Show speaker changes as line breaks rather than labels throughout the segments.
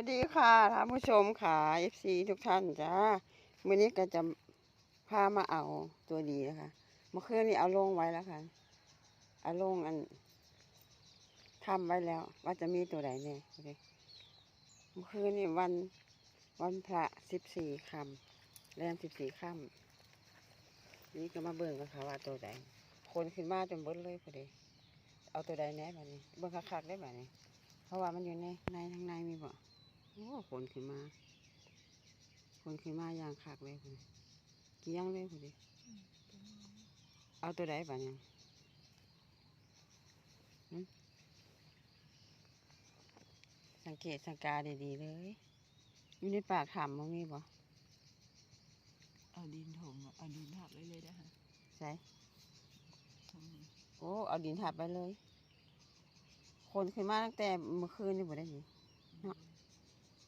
วัสดีค่ะท่านผู้ชมค่ะ FC ทุกท่านจ้าวันนี้ก็จะพามาเอาตัวดีนะคะเมื่อคืนนี้เอาลงไว้แล้วค่ะเอาลงอันทำไว้แล้ว ว่าจะมีตัวใดเนี่ยเมื่อคืนนี้วันวันพระสิบสี่คำแรมสิบสี่ค่ำนี่ก็มาเบิ่งกันค่ะว่าตัวใดคนขึ้นมาจนเบิดเลยพอดีเอาตัวใดแน่แบบนี้เบิ่งคักๆได้แบบนี้เพราะว่ามันอยู่ในในทางในมีบ่ โอ้คนขึ้นมา คนขึ้นมาอย่างคักเลยพุ่นกี่อยังเลยพุ่นดิเอาตัวใดบ่เนี่ยหึสังเกตสังกาดีๆเลยอยู่ในปากถ้ำมันมีบ่
เอาดินถมอะเอาดินทับไว้เลยนะคะ
ใส่
ทำไม
โอ้เอาดินทับไปเลย คนขึ้นมาตั้งแต่เมื่อคืนนี่บ่ได้นี่เนาะ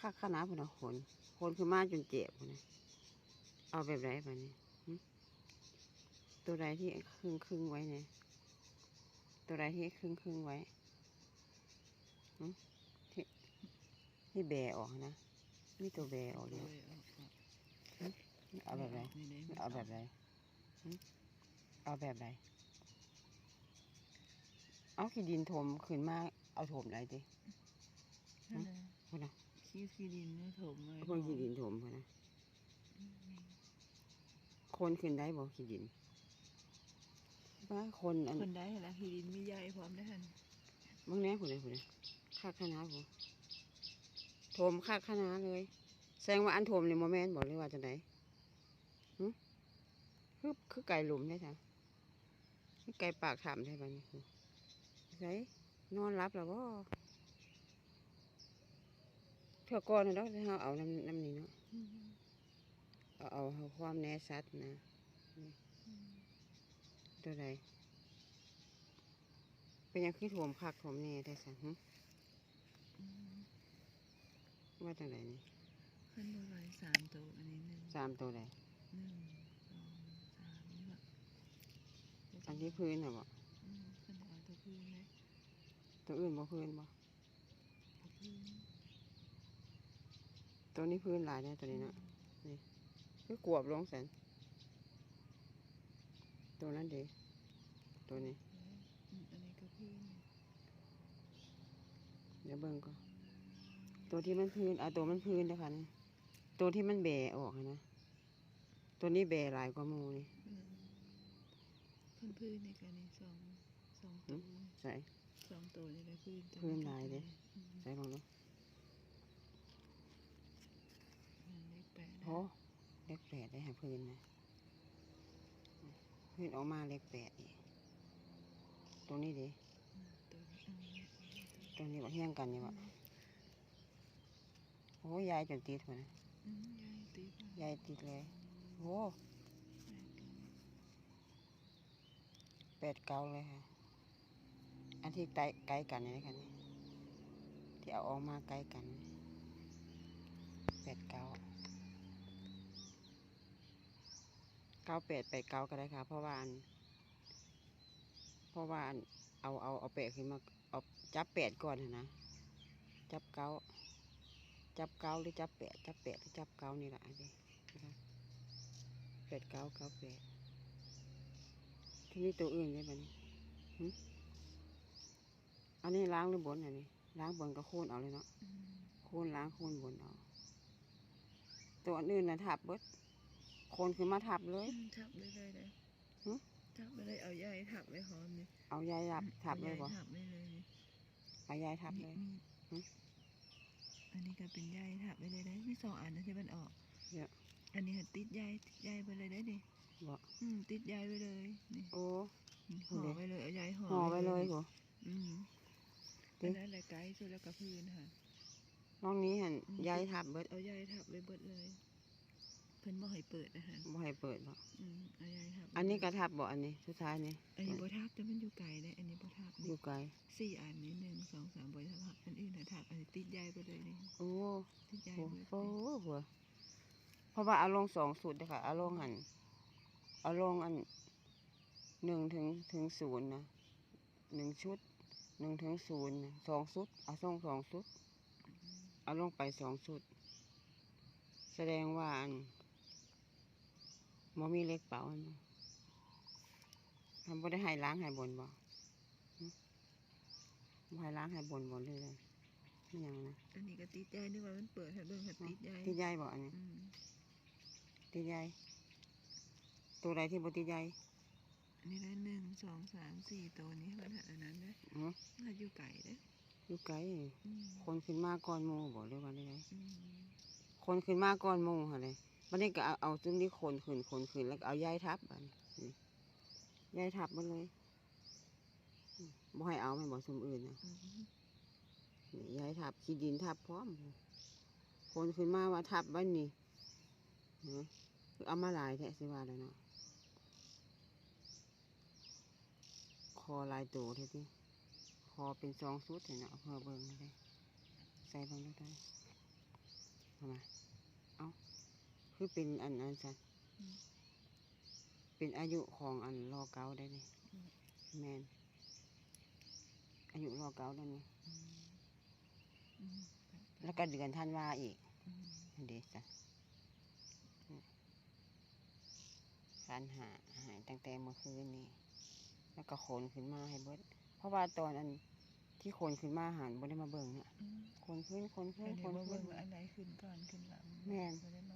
คักขนาดพุ่นน่ะคนคนขึ้นมาจนเจ็บพุ่นน่ะเอาแบบไรบ่นี้หึตัวใดที่ครึ่งครึ่งๆไว้เนี่ย ตัวใดที่ครึ่งครึ่งๆไว้หึที่ที่แบออกนะมีตัวแบออกอยู่
เลยเอาเอา
เอาแบบไร
นี่เลย
เอาแบบไรหึเอาแบบไรเอาขี้ดินถมขึ้นมา เอาถมไรดิ
นั่นน่ะ
พุ่นน่ะ
ขี้ขี้ดินเนี่ยถมเลย
เอาเพิ่งขี้ดินถมพุ่นนะคนขึ้นได้บ่ขี้ดินว่าคนอัน
คนได้ละขี้ดินมีใยพร้อมได้หัน
บางแน่ผู้ใดผู้ใดคักคณะบ่ถมคักคณะเลย แสดงว่าอันถมนี่โมแมนบอกเลยว่าจังไดหึคือคือไก่หลุมได้จ้ะคือไก่ปากถามได้บัดนี้ใส่นอนรับแล้วบ่ เท่าก่อนนะดอกที่เฮาเอาน้ำน้ำนี่เนาะเอาเอาเอาความแน่ชัดนะนี่ตัวใดเป็นหยังคือถ่วมคักถ่วมแน่ได้สั่หึว่าจังไดนี่
ขึ้นมาไว้สามตัวอันนี้หนึ่ง
สามตัวใด
หนึ่งสองสามนี่แบบ
อันที่พื้นน่ะบ่
อืมขึ้นเอาตัวพื้นเลย
ตัวอื่นบ่พื้นบ่
ตัวพื้น
ตัวนี้พื้นหลายเนี่ยตัวนี้เนาะคือกวบลงแสนตัวนั้นดีตัวนี้
อืมอันนี้ก็พื้น
เดี๋ยวเบิ่งก่อนตัวที่มันพื้นเอาตัวมันพื้นนะคะนี่ตัวที่มันแบะออกอะนะตัวนี้แบะหลายกว่าหมูนี่
อืมพื้นพื้นในการนี้สองสองตัว
ใส่
สองตัวนี่แหละพื้นตัว
พื้นลายเด้
อืม
ใส่ลองดู
นั่นเลขแปดนะ
โอ้เล็กแปดได้หาพื้นนะพื้นออกมาเล็กแปดอีกตรงนี้ดิ
อืมตัวนี้อืม
ตรงนี้บ่เฮี้ยงกันนี่บ่โอ้ยายจนติดหัวนะ
อืมยายตีไป
ยายติดเลยโอ้แปดเก้าเลยค่ะ อันที่ใกล้ใกล้กันนี่นะคะนี่ที่เอาออกมาใกล้กันแปดเก้า เก้าแปดแปดเก้าก็ได้ค่ะ เพราะว่าอันเพราะว่าอันเอาเอาเอาแปดขึ้นมาเอาจับแปดก่อนน่ะนะจับเก้าจับเก้าหรือจับแปดจับแปดหรือจับเก้านี่แหละอันนี้นะคะแปดเก้าเก้าแปดที่นี่ตัวอื่นได้ไหมนี่หึอันนี้ล้างหรือบนอันนี้ล้างบนก็โค่นเอาเลยเนาะ
อืม
โค่นล้างโค่นบนเอาตัวอื่นน่ะทับเบิดโคนขึ้นมาทับเลย
อืมทับไปเลยเลย
หึ
ทับไปเลยเอายายทับไว้หอมนี่
เอายายทับทับเลย
อา
บ่
ทับไปเลยนี่
เอายายทับเลย
นี่
หึ
อันนี้ก็เป็นยายทับไปเลยได้มีสองอันนะที่มันออก
เยอะ
อันนี้ติดยายยายไปเลยได้ดิ
บ่
อืม ติดยายไปเลยนี่
โอ้
ห่อไปเลยเอายายห่อ
ห่อไปเลยบ่
อืม
เอ๊ะ
อันนั้นแหละไกด์สุดแล้วกับพื้นค่ะ
น้องนี้หัน
อืม
ยายทับเบิด
เอายายทับไว้เบิดเลยเพิ่นบ่ให้เปิดนะคะ
บ่ให้เปิดบ่
อืมเอายายทับ
อันนี้ก็ทับบ่อันนี้สุดท้ายนี่
อันนี้บ่ทับแต่มันอยู่ไกลเลยอันนี้บ่ทับ
อ
นี่
ยู่ไกล
สี่อันนี้หนึ่งสองสามบ่ทับอันอื่นน่ะทับอันนี้ติดยายไปเลยนี่
โอ้
ติดยาย
โห
เบิด
โอ้โหเพราะว่าเอาลงสองสูตรนะคะเอาลงหันเอาลงอันหนึ่งถึงถึงศูนย์นะหนึ่งชุดหนึ่งถึงศูนย์น่ะสองชุดเอาส่งสองชุดเอาลงไปสองชุด แสดงว่าอัน มมีเล็กเป่าอันบ่ทำบ่ได้ให้ล้างให้บนบ่หึบ่ให้ล้างให้บนบ่เลยเลยอิหยังนะ
อันนี้ก็ติดใจนึกว่ามันเปิดให้เบิ่งก็ติดใจ
ติดใยบ่อันนี้
อืม
ติดใยตัวใดที่บ่ติดใย
อันนี้ได้หนึ่งสองสามสี่ตัวนี้มันหัดอันนั้นเด้อ
หึ
มันอยู่ไก่เด้อ
อยู่ไกล
อืม
คนขึ้นมาก่อนหมู่บ่หรือว่าได้ได
อืม
คนขึ้นมาก่อนหมู่หั่นเลย บัดนี้ก็เอาเอาจุ่มที่คนขึ้นคนขึ้นแล้วก็เอาใยทับบัดนี้นี่ใยทับมันเลยอืมบ่ให้เอาแม่นบ่ซุมอื่นน่ะ
อืม
นี่ยายทับขี้ดินทับพร้อม คนขึ้นมาว่าทับวันนี้ฮะคือเอามาหลายแท้สิว่าแล้วเนาะคอลายโตเท่าที่คอเป็นสองสุดเลยเนาะเอาเพื่อเบิ่งเลยใส่เบิ่งได้ทำไมาเอา คือเป็นอันอันสัตว์เป็นอายุของอันรอเกาได้นี่แมนอายุรอเกาได้นี่
อืมอืม
แล้วก็เดือนท่านว่าอีก
อืม
อันเด็จ้ะคันหาหายตั้งแต่เมื่อคืนนี้แล้วก็ขนขึ้นมาให้เบิดเพราะว่าตอนอันที่ขนขึ้นมาหันบ่ได้มาเบิ่งเนี่ย
อืม
ขนขึ้นขนขึ้
อั
น
น
ข
นี้
น
มา
ขึ้
เบิ่
น
งว่าอันไหนขึ้นก่อนขึ้นหลัง
แม่น
บ่ได้มาเบิ่ง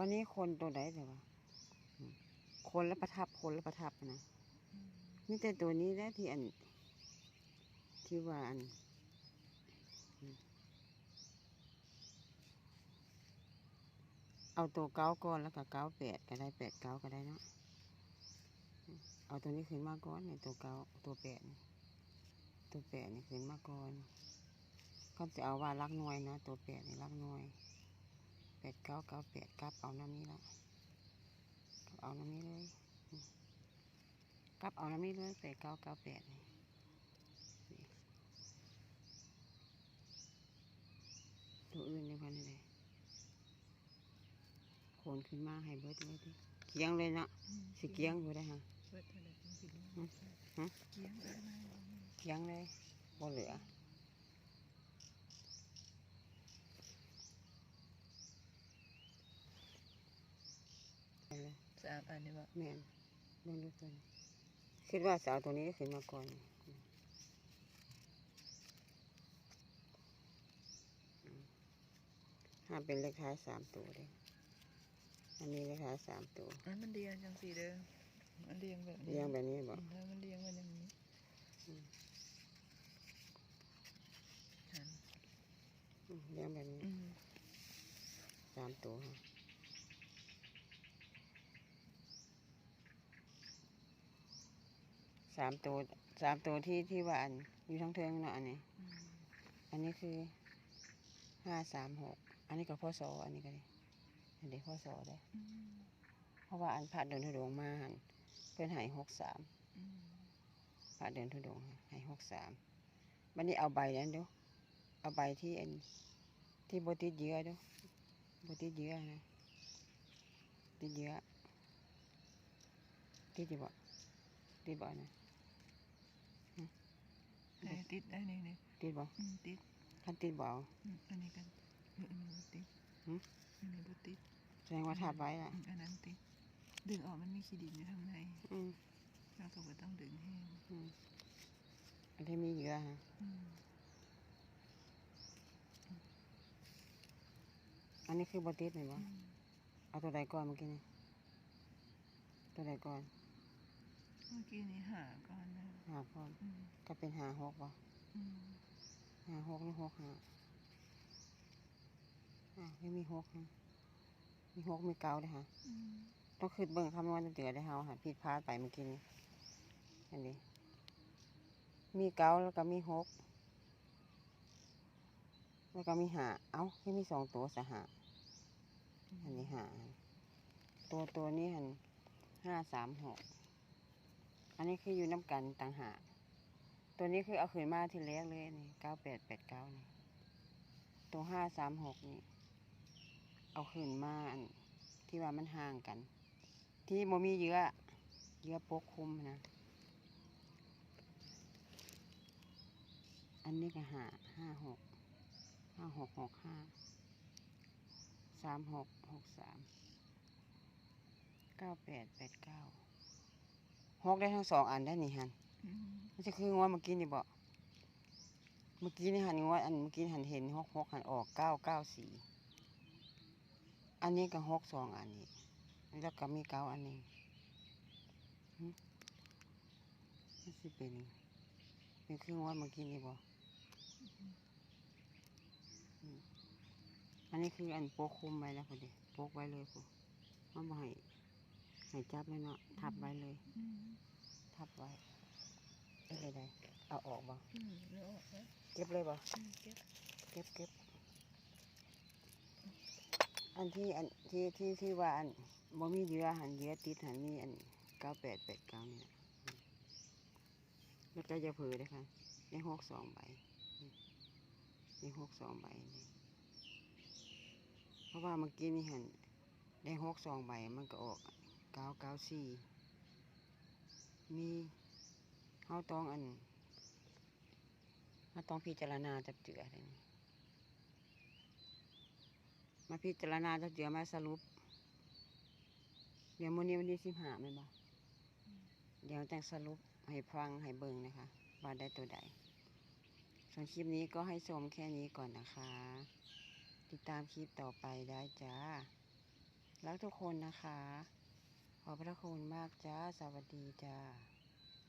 วันนี้คนตัวใดแต่ว่าอืมคนแล้วประทับคนแล้วประทับนะ
ม
นี่แต่ตัวนี้แหละที่อัน ที่ว่าอันเอาตัวเก้าก่อนแล้วก็เก้าแปดก็ได้แปดเก้าก็ได้เนาะเอาตัวนี้ขึ้นมาก่อนเนี่ยตัวเก้าตัวแปดตัวแปดนี่ขึ้นมาก่อนก็จะเอาว่ารักน่วยนะตัวแปดนี่รักน่วย แปดเก้าเก้าแปดกลับเอาน้ำนี้ละกลับเอาน้ำนี้เลยอืมกลับเอาน้ำนี้เลยแปดเก้าเก้าแปดนี่นี่ตัวอื่นในพันเลยโขนขึ้นมาให้เบิดเลยดิเกียงเลยเนาะ
อืม
สิเกียงอยู่ได้อฮะ
เบิดเท่าใดจังสิรู้
ฮะฮะ
เกียงได้ไหม
เกียงเลยบ่เหลือไป เลย
สามอันนี่บ่
แม่นเบิ่งดูตัวนี้คิดว่าสาวตัวนี้ขึ้นมาก่อนอืมห้าเป็นเลขท้ายสามตัวเลยอันนี้เลขท้ายสามตัว
อันมันเรียงจังสิเด้อมันเรียงแบบนี้
เรียงแบบนี้บ
อื
อก
มถ้ามันเรียงมันอย่างนี้
อืม
หัน
เรียงแบบนี้
อืม
สามตัวค่ะ สามตัวสามตัวที่ที่ว่าอันอยู่ทั้งเทิงเนาะอันนี้
อั
นนี้คือห้าสามหกอันนี้ก็พ่อสออันนี้ก็ดิอันนี้พ่อสอได้เพราะว่าอันพระเดินทุดงมาหันเพื่อนหายหกสามพระเดินทุดงหายหกสามวันนี้เอาใบนั้นดูเอาใบที่อันที่บติดเยือดูบติดเยือนะติดเยือติดอยู่บ่ติดบ่นะ
ได้ติดได้นี่นี่
ติดบ่
อืมติด
คันติดบ่เอา
อืมอันนี้กันเอออันนี้บ่ติด
หืม
อันนี้บ่ติด
แสดงว่าทับไว้ล่ะ
อืมอันนั้นติดดึงออกมันมีขี้ดินอยู่ข้างใน
อืม
เราก็บ่ต้องดึงแห้ง
อืมอันที่มีเยือฮะ
อืม
อันนี้คือบติดเห็นบ่
อืม
เอาตัวใดก่อนเมื่อกี้นี่ตัวใดก่อน
เมื่อกี้นี้หาก่อนนะ
หาก่อน
อืม
ก็เป็นหาหกบ่
อืม
หาหกนี่หกหาอ่าไม่มีหกฮะมีหกมีเก้าเลยค่ะ
อืม
ต้องคืดเบิ่งคำนวณเตือได้เฮาค่ะผิดพลาดไปเมื่อกี้นี้อันนี้ มีเก้าแล้วก็มีหกแล้วก็มีหาเอ้าที่มีสองตัวสหะอันนี้หาตัวตัวนี้หันห้าสามหก อันนี้คืออยู่น้ำกันต่างหากตัวนี้คือเอาขืนมาที่แรกเลยนี่เก้าแปดแปดเก้านี่ ตัวห้าสามหกนี่ เอาขืนมาอันที่ว่ามันห่างกัน ที่โมมีเยื่อเยื่อปกคุมนะ อันนี้ก็หาห้าหกห้าหกหกห้าสามหกหกสามเก้าแปดแปดเก้า หกได้ทั้งสองอันได้นี่ฮัน
อืม
มันจะคืองวดเมื่อกี้นี่บอกเมื่อกี้นี่หันงวดอันเมื่อกี้หันเห็นหกหกหันออกเก้าเก้าสี่อันนี้ก็หกสองอันนี้แล้วก็มีเก้าอันหนึงหึมันสิเป็นเป็นคืองวดเมื่อกี้นี่บอกอันนี้คืออันโปกคุมไว้แล้วพอดีโปกไว้เลยพอมันบ่ให้ ให้จับเลยเนาะทับไว้เลย
อืม
ทับไว้ได้เลยได้เอาออกบ่
อืมแล้วออกแล้ว
เก็บเลยบ่
อืมเก็บ
เก็บเก็บอันที่อันที่ที่ที่ว่าอันบ่มีเหยื่อหันเหยื่อติดหันมีอันเก้าแปดแปดเก้านี่แหละอืมแล้วก็จะเผลอเลยค่ะได้หกสองใบนี่ได้หกสองใบนี่เพราะว่าเมื่อกี้นี่หันได้หกสองใบมันก็ออก เก้าเก้าสี่มีเขาต้องอันเขาต้องพิจารณาจับเจือเลยนี่มาพิจารณาจับเจือมาสรุป เดี๋ยวมื้อนี้วันที่สิบห้าแม่นบ่เดี๋ยวจะสรุปให้ฟังให้เบิ่งนะคะว่าได้ตัวใดส่วนคลิปนี้ก็ให้ชมแค่นี้ก่อนนะคะ ติดตามคลิปต่อไปได้จ้า รักทุกคนนะคะ ขอบพระคุณมากจ้า สวัสดีจ้า